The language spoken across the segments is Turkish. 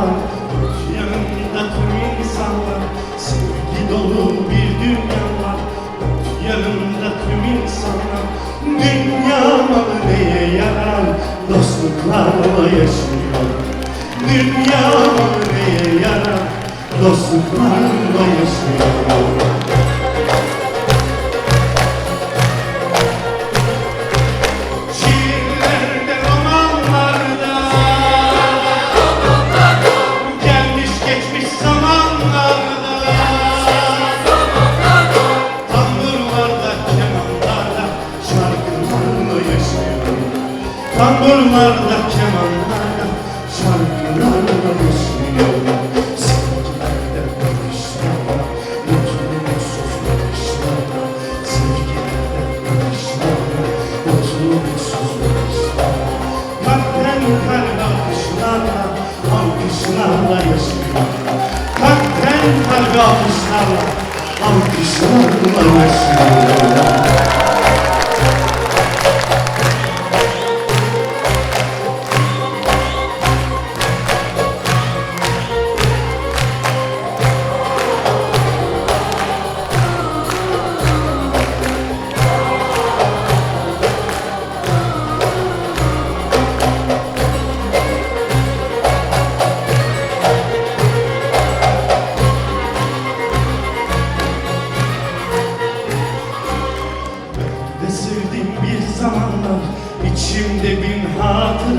var Yanındaki insanlar Sevgi dolu bir dünya var. Yanında tüm insanlar Dünya malı neye yarar? Dostluklarla yaşıyor. Dünya malı neye yarar? Dostluklarla yaşıyor. Tamburlarda, kemanlarda Şarkılarla yaşıyor Sevgilerde, bakışlarla Mutlu mutsuz bakışlarla Sevgilerde, bakışlarla Mutlu mutsuz bakışlarla Kalpten kalbe akışlarla Alkışlarla yaşıyor Kalpten kalbe alkışlarla Alkışlarla. yaşıyor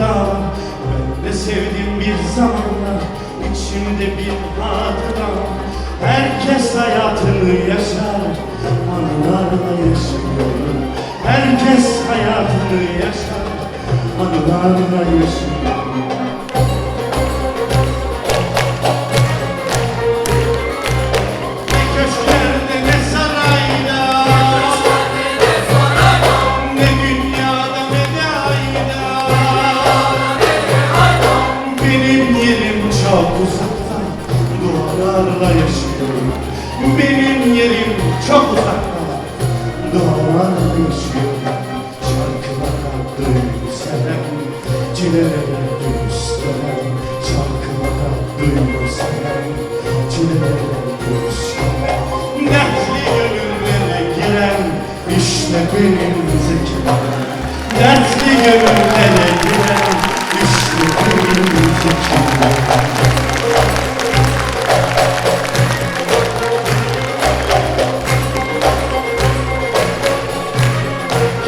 hatıra Ben de sevdim bir zamanlar içimde bin hatıra. Herkes hayatını yaşar anılarla yaşıyor. Herkes hayatını yaşar anılarla yaşıyor yerim çok uzakta Dualarla yaşıyorum. Benim yerim çok uzakta Dualarla yaşıyorum. Şarkılara Çilelere düz gelen Şarkılara Çilelere düz gelen Dertli gönüllere giren işte benim zekam Dertli gönüllere giren işte benim zekam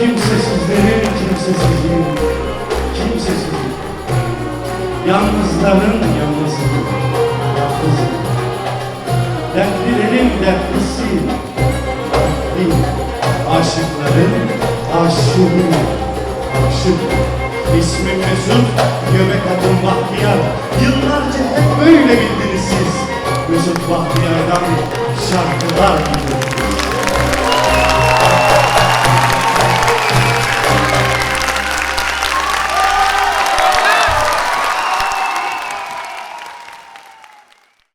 Kimsesizlerin kimsesizliği. Kimsesizlik Yalnızların yalnızlığı. Yalnızlık Dertlilerin dertlisi. Dertli. Aşıkların aşığı. Aşık. İsmim Mesut Göbek adım Bahtiyar. Yıllarca hep böyle bildiniz siz. Mesut Bahtiyar'dan şarkılar